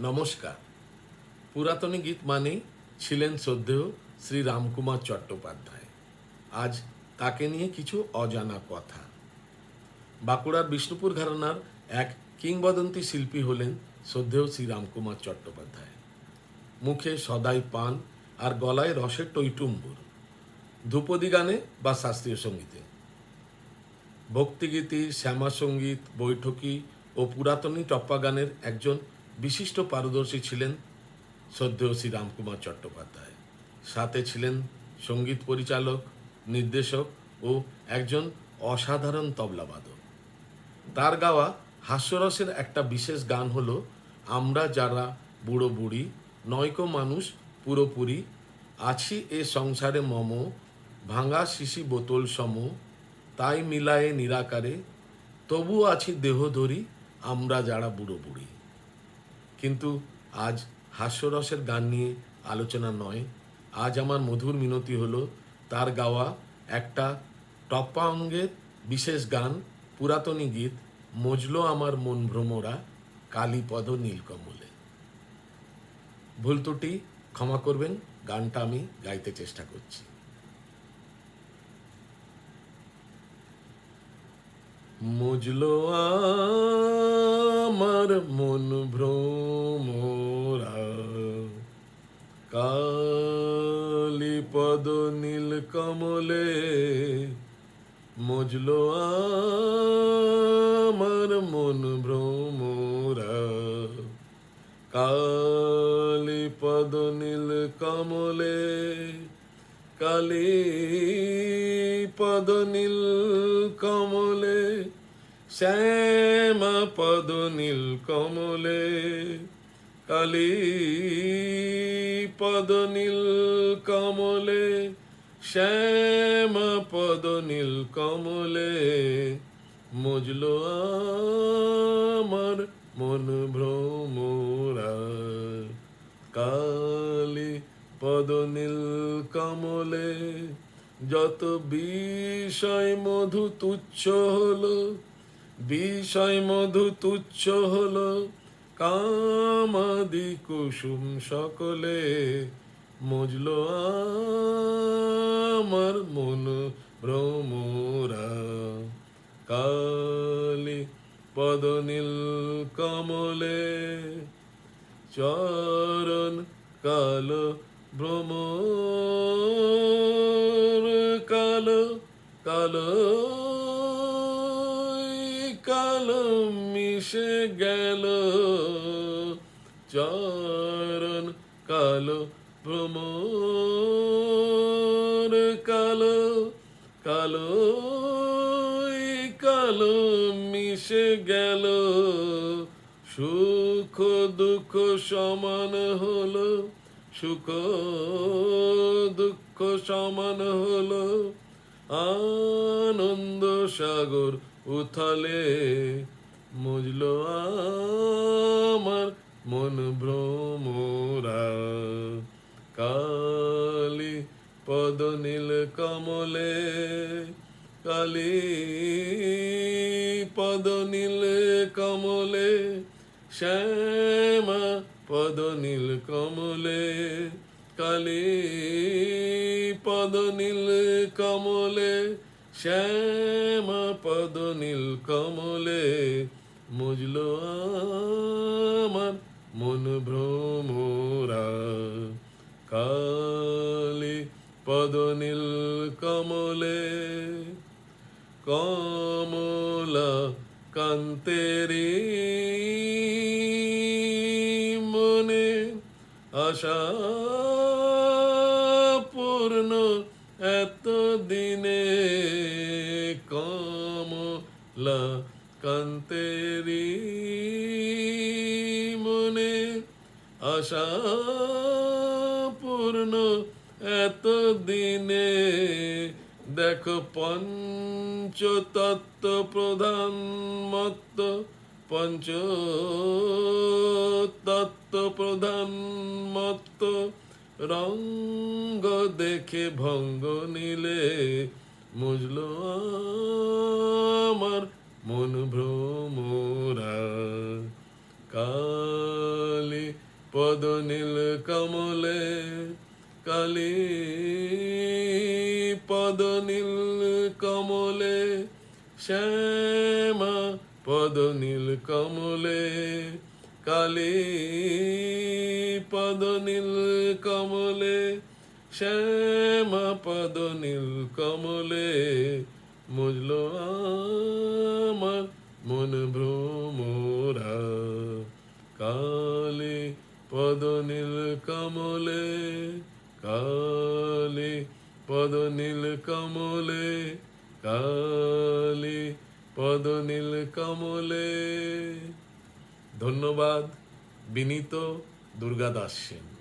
নমস্কার। পুরাতনী গীত মানেই ছিলেন শ্রদ্ধেয় শ্রী রামকুমার চট্টোপাধ্যায়। আজ তাকে নিয়ে কিছু অজানা কথা। বাঁকুড়ার বিষ্ণুপুর ঘরানার এক কিংবদন্তি শিল্পী হলেন শ্রদ্ধেয় শ্রী রামকুমার চট্টোপাধ্যায়। মুখে সদাই পান আর গলায় রসের টৈটুম্বুর ধ্রুপদী গানে বা শাস্ত্রীয় সঙ্গীতে। ভক্তিগীতি শ্যামা সংগীত, বৈঠকি ও পুরাতনী টপ্পা গানের একজন বিশিষ্ট পারদর্শী ছিলেন শ্রদ্ধেয় শ্রী রামকুমার চট্টোপাধ্যায়। সাথে ছিলেন সংগীত পরিচালক, নির্দেশক ও একজন অসাধারণ তবলাবাদক তার গাওয়া হাস্যরসের একটা বিশেষ গান হলো, আমরা যারা বুড়ো বুড়ি, নয়কো মানুষ পুরোপুরি, আছি এ সংসারে মম, ভাঙা শিশি বোতল সম, তাই মিলায়ে নিরাকারে তবু আছি দেহ ধরি, আমরা যারা বুড়ো বুড়ি। কিন্তু আজ হাস্যরসের গান নিয়ে আলোচনা নয়। আজ আমার মধুর মিনতি হলো, তার গাওয়া একটা টপ্পা অঙ্গের বিশেষ গান, পুরাতনী গীত, মজলো আমার মন ভ্রমরা, কালীপদ নীলকমলে। ভুল ত্রুটি, ক্ষমা করবেন, গানটা আমি গাইতে চেষ্টা করছি। মজলো আমার মন ভ্রমরা কমলে মজলো আমার মন ভ্রমরা। কালী পদ নীল কমলে, কালী পদ নীল কমলে, শ্যাম পদ নীল কমলে, কালী পদ নীল কমলে শ্যাম পদ নীল কমলে মজলো আমার মন ভ্রমরা। কালী পদ নীল কমলে যত বিষয় মধু তুচ্ছ হলো, বিষয় মধু তুচ্ছ হলো, কামাদি কুসুম সকলে মজলো আমার মন ভ্রমরা। কালী পদ নীল কমলে, চরণ কাল ভ্রমর কালো কালো কালো মিশে গেল। চরণ কালো ভ্রমর কালো কালো কালো মিশে গেল। সুখ, দুঃখ সমান হলো, সুখ, দুঃখ সমান হলো। আনন্দ সাগর উথালে, মুজলো আমার মন ভ্রমরা কালী পদ নীল কমলে, কালী পদ নীল কমলে, শ্যামা পদ নীল কমলে, কালী পদ নীল কমলে, শ্যামা পদ নীল কমলে, মুজলো আমার মন ভ্রমরা। কালী পদনীল কমলে কমলা কান্তেরি মনে আশা পূর্ণ এত দিনে পূর্ণ এত দিনে দেখো পঞ্চতত্ত্ব প্রধান মত্ত পঞ্চ তত্ত্ব প্রধান মত্ত। রঙ্গ দেখে ভঙ্গ নিলে মুজল আমার মন ভ্রমরা। কালী পদনীল পদনীল কমলে শ্যামা পদনীল কমলে কালী পদনীল কমলে শ্যামা পদনীল কমলে মুজল মন ভ্রমরা, কালে পদনীল কমলে কালে পদনীল কমলে কালে পদনীল কমলে। ধন্যবাদ বিনীত দুর্গাদাস সেন।